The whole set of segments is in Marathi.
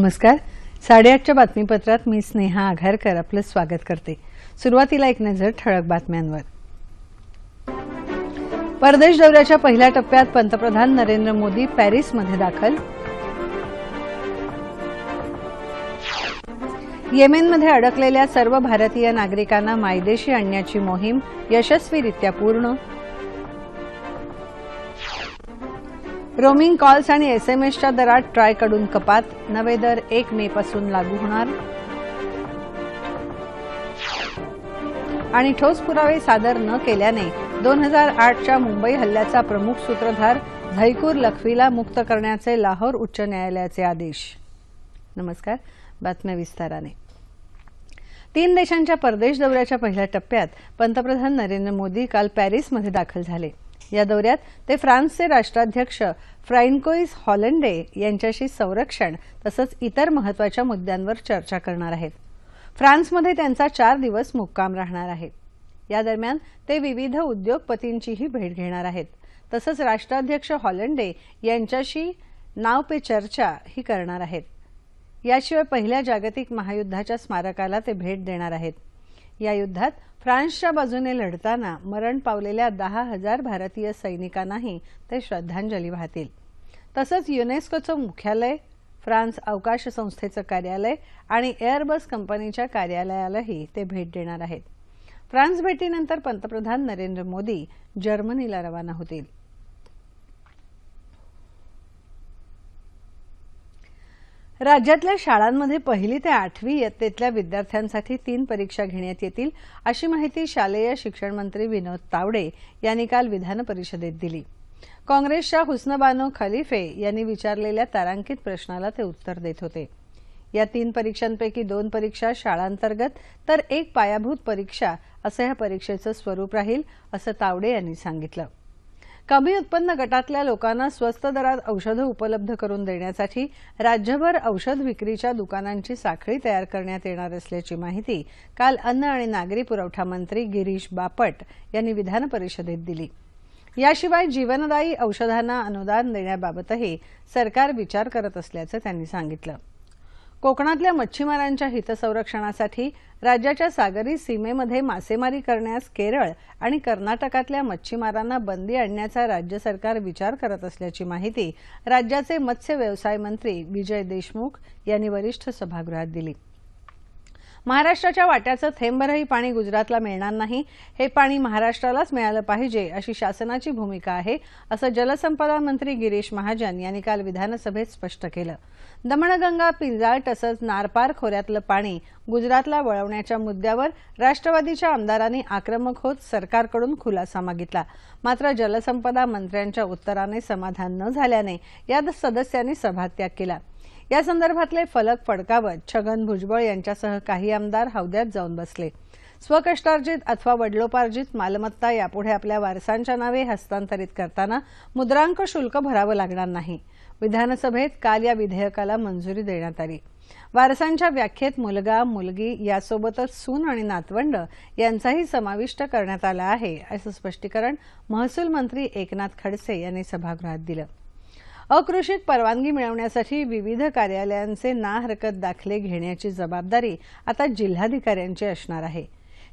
नमस्कार. साडेआठच्या बातमीपत्रात मी स्नेहा आघारकर आपलं स्वागत करते. सुरुवातीला एक नजर ठळक बातम्यांवर. परदेश दौऱ्याच्या पहिल्या टप्प्यात पंतप्रधान नरेंद्र मोदी पॅरिसमध्ये दाखल. येमेनमध्ये अडकलेल्या सर्व भारतीय नागरिकांना मायदेशी आणण्याची मोहीम यशस्वीरित्या पूर्ण. रोमिंग कॉल्स आणि एसएमएसच्या दरात ट्रायकडून कपात. नवे दर एक मे पासून लागू होणार. आणि ठोस पुरावे सादर न केल्याने दोन हजार आठच्या मुंबई हल्ल्याचा प्रमुख सूत्रधार झैकूर लखवीला मुक्त करण्याचे लाहोर उच्च न्यायालयाचे आदेश. नमस्कार बातम्या विस्ताराने. तीन देशांच्या परदेश दौऱ्याच्या पहिल्या टप्प्यात पंतप्रधान नरेंद्र मोदी काल पॅरिसमध्ये दाखल झाले. या दौऱ्यात ते फ्रान्सचे राष्ट्राध्यक्ष फ्रान्कोईस हॉलंडे यांच्याशी संरक्षण तसंच इतर महत्त्वाच्या मुद्द्यांवर चर्चा करणार आहेत. फ्रान्समध्ये त्यांचा चार दिवस मुक्काम राहणार आहे. या दरम्यान ते विविध उद्योगपतींचीही भेट घेणार आहेत. तसंच राष्ट्राध्यक्ष हॉलंडे यांच्याशी नाव पे चर्चा ही करणार आहेत. याशिवाय पहिल्या जागतिक महायुद्धाच्या स्मारकाला ते भेट देणार आहेत. या युद्धात फ्रान्सच्या बाजूने लढताना मरण पावलेल्या दहा हजार भारतीय सैनिकांनाही ते श्रद्धांजली वाहतील. तसंच युनेस्कोचं मुख्यालय फ्रान्स अवकाश संस्थेचं कार्यालय आणि एअरबस कंपनीच्या कार्यालयालाही ते भेट देणार आहेत. फ्रान्स भेटीनंतर पंतप्रधान नरेंद्र मोदी जर्मनीला रवाना होतील. राज्यातल्या शाळांमध्ये पहिली ते आठवी इयत्तेतल्या विद्यार्थ्यांसाठी तीन परीक्षा घेण्यात येतील अशी माहिती शालेय शिक्षण मंत्री विनोद तावडे यांनी काल विधान परिषदेत दिली. काँग्रेसच्या हुस्नबानो खलिफे यांनी विचारलेल्या तारांकित प्रश्नाला ते उत्तर देत होते. या तीन परीक्षांपैकी दोन परीक्षा शाळांतर्गत तर एक पायाभूत परीक्षा असं या परीक्षेचं स्वरूप राहील असं तावडे यांनी सांगितलं. कमी उत्पन्न गटातल्या लोकांना स्वस्त दरात औषधं उपलब्ध करून देण्यासाठी राज्यभर औषध विक्रीच्या दुकानांची साखळी तयार करण्यात येणार असल्याची माहिती काल अन्न आणि नागरी पुरवठा मंत्री गिरीश बापट यांनी विधान परिषदेत दिली. याशिवाय जीवनदायी औषधांना अनुदान देण्याबाबतही सरकार विचार करत असल्याचं त्यांनी सांगितलं. कोकणातल्या मच्छीमारांच्या हितसंरक्षणासाठी राज्याच्या सागरी सीमेमध्ये मासेमारी करण्यास केरळ आणि कर्नाटकातल्या मच्छीमारांना बंदी आणण्याचा राज्य सरकार विचार करत असल्याची माहिती राज्याचे मत्स्य व्यवसाय मंत्री विजय देशमुख यांनी वरिष्ठ सभागृहात दिली. महाराष्ट्राच्या वाट्याचं थेंबरही पाणी गुजरातला मिळणार नाही. हे पाणी महाराष्ट्रालाच मिळालं पाहिजे अशी शासनाची भूमिका आहे असं जलसंपदा मंत्री गिरीश महाजन यांनी काल विधानसभेत स्पष्ट केलं. दमणगंगा पिंजाळ तसंच नारपार खोऱ्यातलं पाणी गुजरातला वळवण्याच्या मुद्द्यावर राष्ट्रवादीच्या आमदारांनी आक्रमक होत सरकारकडून खुलासा मागितला. मात्र जलसंपदा मंत्र्यांच्या उत्तराने समाधान न झाल्याने या सदस्यांनी सभात्याग केला. या संदर्भातले फलक फडकावत छगन भुजबळ यांच्यासह काही आमदार हौद्यात जाऊन बसले. स्वकष्टार्जित अथवा वडलोपार्जित मालमत्ता यापुढे आपल्या वारसांच्या नावे हस्तांतरित करताना मुद्रांक शुल्क भरावं लागणार नाही. विधानसभेत काल या विधेयकाला मंजुरी देण्यात आली. वारसांच्या व्याख्येत मुलगा मुलगी यासोबतच सून आणि नातवंड यांचाही समाविष्ट करण्यात आला आहे असं स्पष्टीकरण महसूल मंत्री एकनाथ खडसे यांनी सभागृहात दिलं. अकृषित परवानगी मिळवण्यासाठी विविध कार्यालयांचे ना हरकत दाखले घेण्याची जबाबदारी आता जिल्हाधिकाऱ्यांची असणार आहे.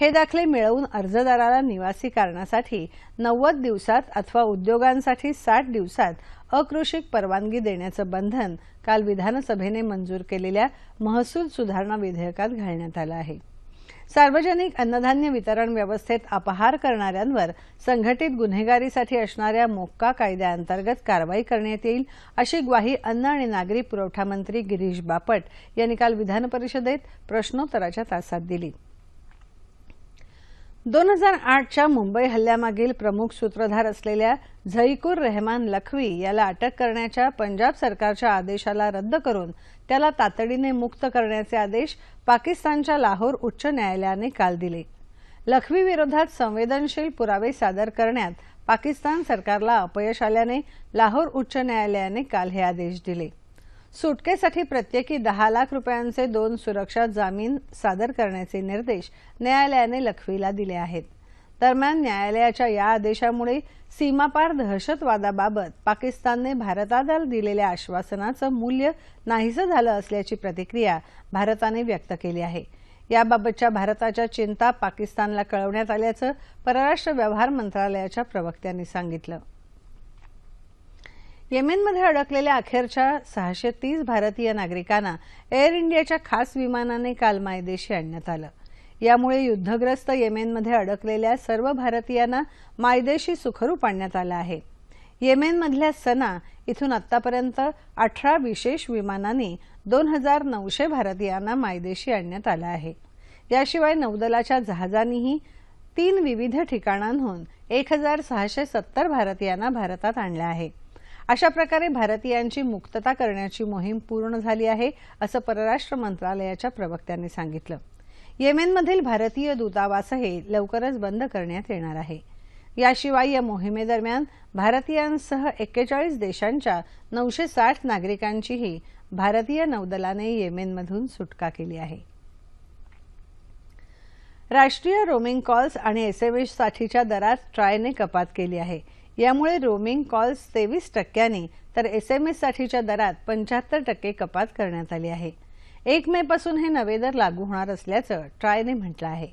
हे दाखले मिळवून अर्जदाराला निवासी कारणासाठी नव्वद दिवसात अथवा उद्योगांसाठी साठ दिवसात अकृषिक परवानगी देण्याचं बंधन काल विधानसभेने मंजूर केलेल्या महसूल सुधारणा विधेयकात घालण्यात आलं आहे. सार्वजनिक अन्नधान्य वितरण व्यवस्थेत अपहार करणाऱ्यांवर संघटित गुन्हेगारीसाठी असणाऱ्या मोक्का कायद्याअंतर्गत कारवाई करण्यात येईल अशी ग्वाही अन्न आणि नागरी पुरवठा मंत्री गिरीश बापट यांनी काल विधानपरिषदेत प्रश्नोत्तराच्या तासात दिली. दोन हजार आठच्या मुंबई हल्ल्यामागील प्रमुख सूत्रधार असलेल्या झईकूर रेहमान लखवी याला अटक करण्याच्या पंजाब सरकारच्या आदेशाला रद्द करून त्याला तातडीने मुक्त करण्याचे आदेश पाकिस्तानच्या लाहोर उच्च न्यायालयाने काल दिले. लखवी विरोधात संवेदनशील पुरावे सादर करण्यात पाकिस्तान सरकारला अपयश आल्याने लाहोर उच्च न्यायालयाने काल हे आदेश दिले. सुटकेसाठी प्रत्येकी दहा लाख रुपयांचे दोन सुरक्षा जामीन सादर करण्याचे निर्देश न्यायालयाने लखवीला दिले आहेत. दरम्यान न्यायालयाच्या या आदेशामुळे सीमापार दहशतवादाबाबत पाकिस्तानने भारताला दिलेल्या आश्वासनाचं मूल्य नाहीसं झालं असल्याची प्रतिक्रिया भारताने व्यक्त केली आहे. याबाबतच्या भारताच्या चिंता पाकिस्तानला कळवण्यात आल्याचं परराष्ट्र व्यवहार मंत्रालयाच्या प्रवक्त्यांनी सांगितलं. येमेनमध्ये अडकलेल्या अखेरच्या सहाशे तीस भारतीय नागरिकांना एअर इंडियाच्या खास विमानाने काल मायदेशी आणण्यात आलं. यामुळे युद्धग्रस्त येमेनमध्ये अडकलेल्या सर्व भारतीयांना मायदेशी सुखरूप आणण्यात आलं आहे. येमेनमधल्या सना इथून आतापर्यंत अठरा विशेष विमानांनी दोन हजार नऊशे भारतीयांना मायदेशी आणण्यात आलं आहे. याशिवाय नौदलाच्या जहाजांनीही तीन विविध ठिकाणांहून एक हजार सहाशे सत्तर भारतीयांना भारतात आणलं आहे. अशा प्रकारे भारतीयांची मुक्तता करण्याची मोहीम पूर्ण झाली आहे असं परराष्ट्र मंत्रालयाच्या प्रवक्त्यांनी सांगितलं. येमेनमधील भारतीय दूतावासही लवकरच बंद करण्यात येणार आहे. याशिवाय या मोहिमेदरम्यान भारतीयांसह एक्केचाळीस देशांच्या नऊशे साठ नागरिकांचीही भारतीय नौदलाने येमेनमधून सुटका केली आहे. राष्ट्रीय रोमिंग कॉल्स आणि एसएमएससाठीच्या दरात ट्रायने कपात केली आहे. यामुळे रोमिंग कॉल्स तेवीस टक्क्यांनी तर एस एम एससाठीच्या दरात पंच्याहत्तर टक्के कपात करण्यात आली आहे. एक मे पासून हे नवे दर लागू होणार असल्याचं ट्रायने म्हटलं आहे.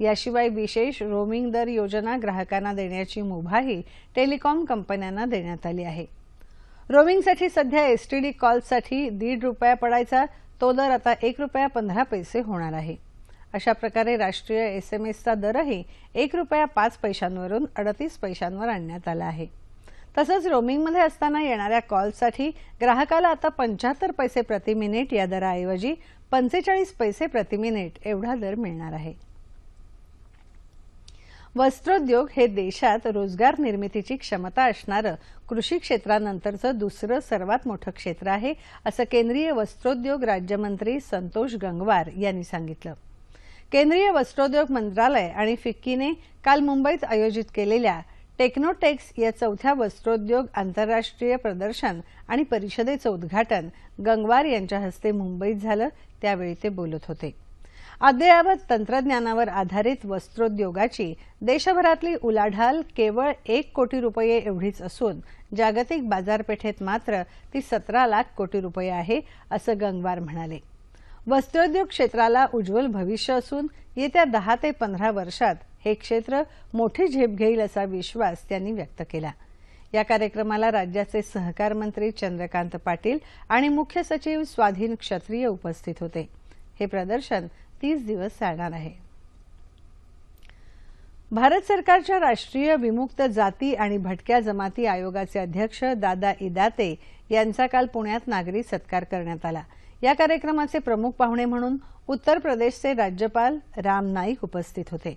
याशिवाय विशेष रोमिंग दर योजना ग्राहकांना देण्याची मुभाही टेलिकॉम कंपन्यांना देण्यात आली आहे. रोमिंगसाठी सध्या एसटीडी कॉल्ससाठी दीड रुपया पडायचा तो दर आता एक रुपया पंधरा पैसे होणार आहे. अशा प्रकारे राष्ट्रीय एसएमएसचा दरही एक रुपया पाच पैशांवरून अडतीस पैशांवर आणण्यात आला आहे. तसंच रोमिंगमध्ये असताना येणाऱ्या कॉलसाठी ग्राहकाला आता पंच्याहत्तर पैसे प्रति मिनिट या दराऐवजी पंचेचाळीस पैसे प्रति मिनिट एवढा दर मिळणार आहे. वस्त्रोद्योग हे देशात रोजगार निर्मितीची क्षमता असणारं कृषी क्षेत्रानंतरचं दुसरं सर्वात मोठं क्षेत्र आहे असं केंद्रीय वस्त्रोद्योग राज्यमंत्री संतोष गंगवार यांनी सांगितलं. केंद्रीय वस्त्रोद्योग मंत्रालय आणि फिक्कीने काल मुंबईत आयोजित केलेल्या टेक्नोटेक्स या चौथ्या वस्त्रोद्योग आंतरराष्ट्रीय प्रदर्शन आणि परिषदेचं उद्घाटन गंगवार यांच्या हस्ते मुंबईत झालं त्यावेळी ते बोलत होते. अद्ययावत तंत्रज्ञानावर आधारित वस्त्रोद्योगाची देशभरातली उलाढाल केवळ एक कोटी रुपये एवढीच असून जागतिक बाजारपेठेत मात्र ती सतरा लाख कोटी रुपये आहे असं गंगवार म्हणाले. वस्त्रोद्योग क्षेत्राला उज्ज्वल भविष्य असून येत्या दहा ते पंधरा वर्षात हे क्षेत्र मोठी झेप घेईल असा विश्वास त्यांनी व्यक्त केला. या कार्यक्रमाला राज्याचे सहकार मंत्री चंद्रकांत पाटील आणि मुख्य सचिव स्वाधीन क्षत्रिय उपस्थित होते. हे प्रदर्शन तीस दिवस चालणार आहे. भारत सरकारच्या राष्ट्रीय विमुक्त जाती आणि भटक्या जमाती आयोगाचे अध्यक्ष दादा इदाते यांचा काल पुण्यात नागरी सत्कार करण्यात आला. या कार्यक्रमाचे प्रमुख पाहुणे म्हणून उत्तर प्रदेशचे राज्यपाल राम नाईक उपस्थित होते.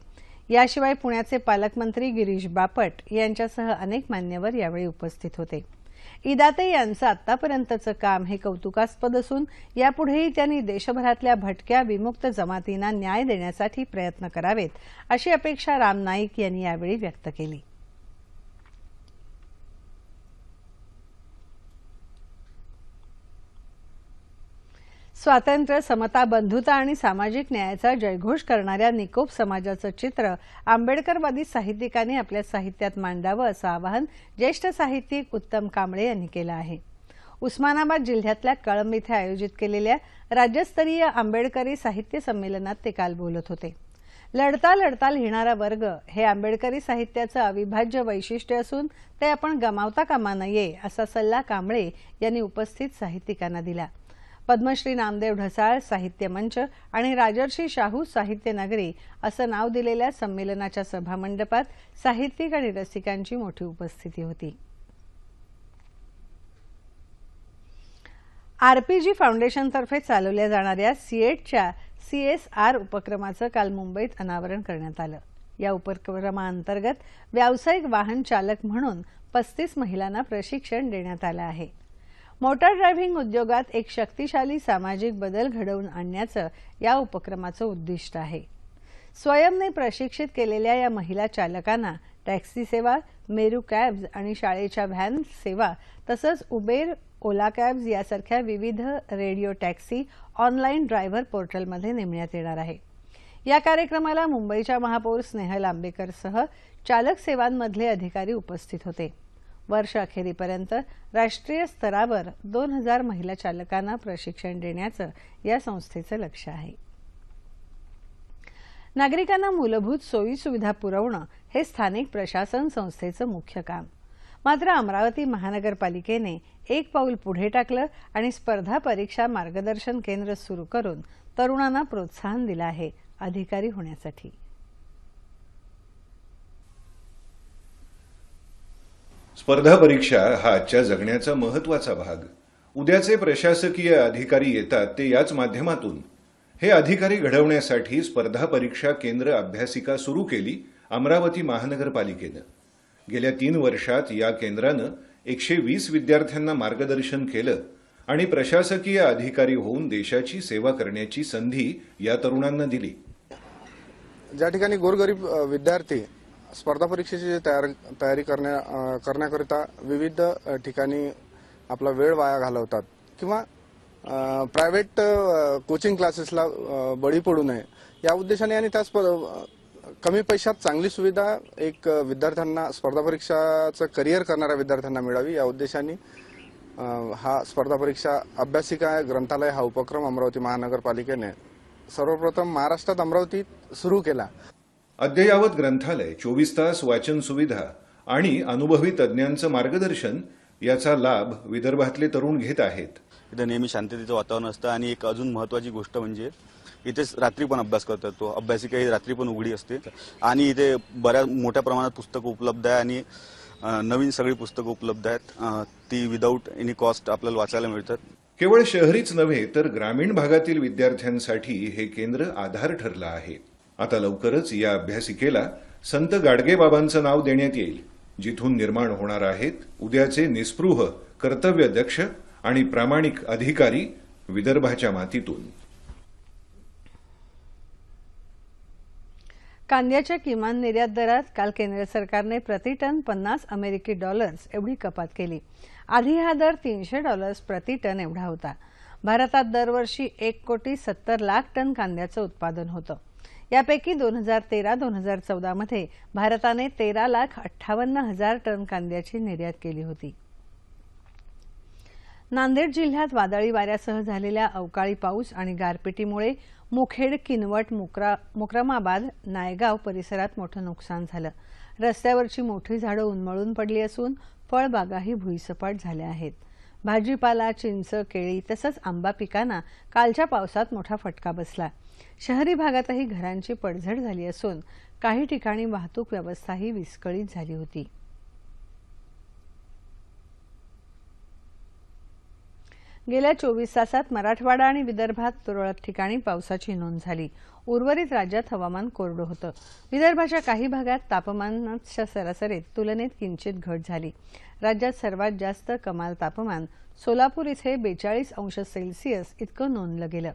याशिवाय पुण्याचे पालकमंत्री गिरीश बापट यांच्यासह अनेक मान्यवर यावेळी उपस्थित होते. इदाते यांचं आतापर्यंतचं काम हे कौतुकास्पद असून यापुढेही त्यांनी देशभरातल्या भटक्या विमुक्त जमातींना न्याय देण्यासाठी प्रयत्न करावेत अशी अपेक्षा राम नाईक यांनी यावेळी व्यक्त केली. स्वातंत्र्य समता बंधुता आणि सामाजिक न्यायाचा जयघोष करणाऱ्या निकोप समाजाचं चित्र आंबेडकरवादी साहित्यिकांनी आपल्या साहित्यात मांडावं असं आवाहन ज्येष्ठ साहित्यिक उत्तम कांबळे यांनी केलं आहे. उस्मानाबाद जिल्ह्यातल्या कळंब इथे आयोजित केलेल्या राज्यस्तरीय आंबेडकरी साहित्य संमेलनात ते काल बोलत होते. लढता लढता लिहिणारा वर्ग हे आंबेडकरी साहित्याचं अविभाज्य वैशिष्ट्य असून ते आपण गमावता कामा नये असा सल्ला कांबळे यांनी उपस्थित साहित्यिकांना दिला. पद्मश्री नामदेव ढसाळ साहित्य मंच आणि राजर्षी शाहू साहित्य नगरी असं नाव दिलेल्या संमेलनाच्या सभामंडपात साहित्यिक आणि रसिकांची मोठी उपस्थिती होती. आरपीजी फाउंडेशनतर्फे चालवल्या जाणाऱ्या सीएटच्या सीएसआर उपक्रमाचं काल मुंबईत अनावरण करण्यात आलं. या उपक्रमाअंतर्गत व्यावसायिक वाहन चालक म्हणून पस्तीस महिलांना प्रशिक्षण देण्यात आलं आहे. मोटार ड्रायव्हिंग उद्योगात एक शक्तिशाली सामाजिक बदल घडवून आणण्याचं या उपक्रमाचं उद्दिष्ट आहे. स्वयंने प्रशिक्षित केलेल्या या महिला चालकांना टॅक्सी सेवा मेरू कॅब्स आणि शाळेच्या व्हॅन सेवा तसंच उबेर ओला कॅब्स यासारख्या विविध रेडिओ टॅक्सी ऑनलाईन ड्रायव्हर पोर्टलमध्ये नेमण्यात येणार आहे. या कार्यक्रमाला मुंबईच्या महापौर स्नेहल आंबेकरसह चालक सेवांमधले अधिकारी उपस्थित होते. वर्षअखेरीपर्यंत राष्ट्रीय स्तरावर दोन हजार महिला चालकांना प्रशिक्षण देण्याचं या संस्थेचं लक्ष आहे. नागरिकांना मूलभूत सोयी सुविधा पुरवणं हे स्थानिक प्रशासन संस्थेचं मुख्य काम. मात्र अमरावती महानगरपालिकेने एक पाऊल पुढे टाकलं आणि स्पर्धा परीक्षा मार्गदर्शन केंद्र सुरू करून तरुणांना प्रोत्साहन दिलं आहे अधिकारी होण्यासाठी. स्पर्धा परीक्षा हा आजच्या जगण्याचा महत्त्वाचा भाग. उद्याचे प्रशासकीय अधिकारी येतात ते याच माध्यमातून. हे अधिकारी घडवण्यासाठी स्पर्धा परीक्षा केंद्र अभ्यासिका सुरू केली अमरावती महानगरपालिकेनं. गेल्या तीन वर्षात या केंद्रानं एकशे वीस विद्यार्थ्यांना मार्गदर्शन केलं आणि प्रशासकीय अधिकारी होऊन देशाची सेवा करण्याची संधी या तरुणांना दिली. ज्या ठिकाणी गोरगरीब विद्यार्थी स्पर्धा परीक्षेची तयार तयारी करण्या करण्याकरिता विविध ठिकाणी आपला वेळ वाया घालवतात. किंवा प्रायव्हेट कोचिंग क्लासेसला बळी पडू नये. या उद्देशाने आणि त्याच कमी पैशात चांगली सुविधा एक विद्यार्थ्यांना स्पर्धा परीक्षाचं करिअर करणाऱ्या विद्यार्थ्यांना मिळावी. या उद्देशाने हा स्पर्धा परीक्षा अभ्यासिका ग्रंथालय हा उपक्रम अमरावती महानगरपालिकेने सर्वप्रथम महाराष्ट्रात अमरावतीत सुरू केला. अद्ययावत ग्रंथालय चोवीस तास वाचन सुविधा आणि अनुभवी तज्ज्ञांचं मार्गदर्शन याचा लाभ विदर्भातले तरुण घेत आहेत. इथे नेहमी शांततेचं वातावरण असतं आणि एक अजून महत्वाची गोष्ट म्हणजे इथे रात्री पण अभ्यास करता येतो अभ्यासिका ही रात्री पण उघडी असते. आणि इथे बऱ्याच मोठ्या प्रमाणात पुस्तकं उपलब्ध आहे आणि नवीन सगळी पुस्तकं उपलब्ध आहेत. ती विदाऊट एनी कॉस्ट आपल्याला वाचायला मिळतात. केवळ शहरीच नव्हे तर ग्रामीण भागातील विद्यार्थ्यांसाठी हे केंद्र आधार ठरलं आहे. आता लवकरच या अभ्यासिकेला संत गाडगेबाबांचं नाव देण्यात येईल जिथून निर्माण होणार आहेत उद्याचे निस्पृह कर्तव्यदक्ष आणि प्रामाणिक अधिकारी विदर्भाच्या मातीतून. कांद्याच्या किमान निर्यात दरात काल केंद्र सरकारने प्रतिटन पन्नास अमेरिकी डॉलर्स एवढी कपात केली. आधी हा दर तीनशे डॉलर्स प्रतिटन एवढा होता. भारतात दरवर्षी एक कोटी सत्तर लाख टन कांद्याचं उत्पादन होतं. यापैकी दोन हजार तेरा दोन हजार चौदामध्ये भारताने तेरा लाख अठ्ठावन्न हजार टन कांद्याची निर्यात केली होती. नांदेड जिल्ह्यात वादळी वाऱ्यासह झालेल्या अवकाळी पाऊस आणि गारपिटीमुळे मुखेड किनवट मुक्रा मुक्रमाबाद नायगाव परिसरात मोठं नुकसान झालं. रस्त्यावरची मोठी झाडं उन्मळून पडली असून फळबागाही भुईसपाट झाल्या आहेत. भाजीपाला चिंच केळी तसंच आंबा पिकांना कालच्या पावसात मोठा फटका बसला. शहरी भागातही घरांची पडझड झाली असून काही ठिकाणी वाहतूक व्यवस्थाही विस्कळीत झाली होती. गेल्या चोवीस तासात मराठवाडा आणि विदर्भात तुरळक ठिकाणी पावसाची नोंद झाली. उर्वरित राज्यात हवामान कोरडं होतं. विदर्भाच्या काही भागात तापमानाच्या सरासरीत तुलनेत किंचित घट झाली. राज्यात सर्वात जास्त कमाल तापमान सोलापूर इथे बेचाळीस अंश सेल्सिअस इतकं नोंदलं गेलं.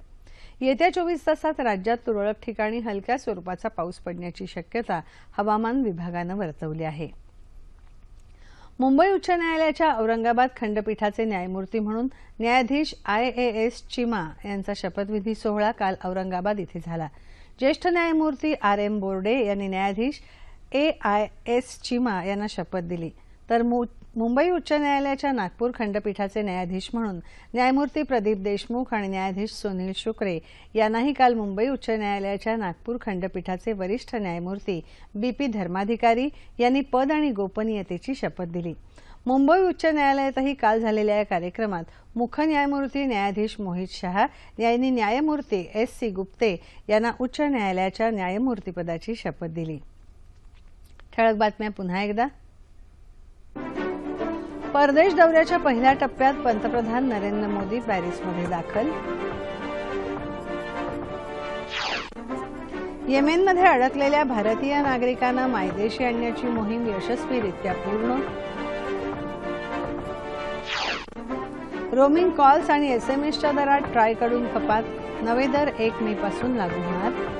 येत्या चोवीस तासात राज्यात तुरळक ठिकाणी हलक्या स्वरूपाचा पाऊस पडण्याची शक्यता हवामान विभागानं वर्तवली आहे. मुंबई उच्च न्यायालयाच्या औरंगाबाद खंडपीठाचे न्यायमूर्ती म्हणून न्यायाधीश आय ए एस चिमा यांचा शपथविधी सोहळा काल औरंगाबाद इथे झाला. ज्येष्ठ न्यायमूर्ती आर एम बोर्डे यांनी न्यायाधीश ए आय एस चिमा यांना शपथ दिली. तर मुंबई उच्च न्यायालयाच्या नागपूर खंडपीठाचे न्यायाधीश म्हणून न्यायमूर्ती प्रदीप देशमुख आणि न्यायाधीश सुनील शुक्रे यांनाही काल मुंबई उच्च न्यायालयाच्या नागपूर खंडपीठाचे वरिष्ठ न्यायमूर्ती बी पी धर्माधिकारी यांनी पद आणि गोपनीयतेची शपथ दिली. मुंबई उच्च न्यायालयातही काल झालेल्या या कार्यक्रमात मुख्य न्यायमूर्ती न्यायाधीश मोहित शहा यांनी न्यायमूर्ती एस सी गुप्ते यांना उच्च न्यायालयाच्या न्यायमूर्तीपदाची शपथ दिली. ठळक बातम्या पुन्हा एकदा. परदेश दौऱ्याच्या पहिल्या टप्प्यात पंतप्रधान नरेंद्र मोदी पॅरिसमध्ये दाखल. येमेनमध्ये अडकलेल्या भारतीय नागरिकांना मायदेशी आणण्याची मोहीम यशस्वीरित्या पूर्ण. रोमिंग कॉल्स आणि एसएमएसच्या दरात ट्रायकडून कपात. नवे दर एक मे पासून लागू होणार.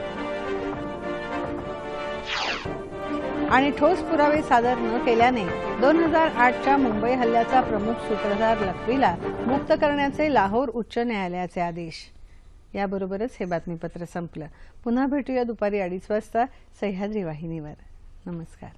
आणि ठोस पुरावे सादर न केल्याने दोन हजार आठच्या मुंबई हल्ल्याचा प्रमुख सूत्रधार लखवीला मुक्त करण्याचे लाहोर उच्च न्यायालयाचे आदेश. याबरोबरच हे बातमीपत्र संपलं. पुन्हा भेटूया दुपारी अडीच वाजता. सह्याद्री वाहिनीवर. नमस्कार.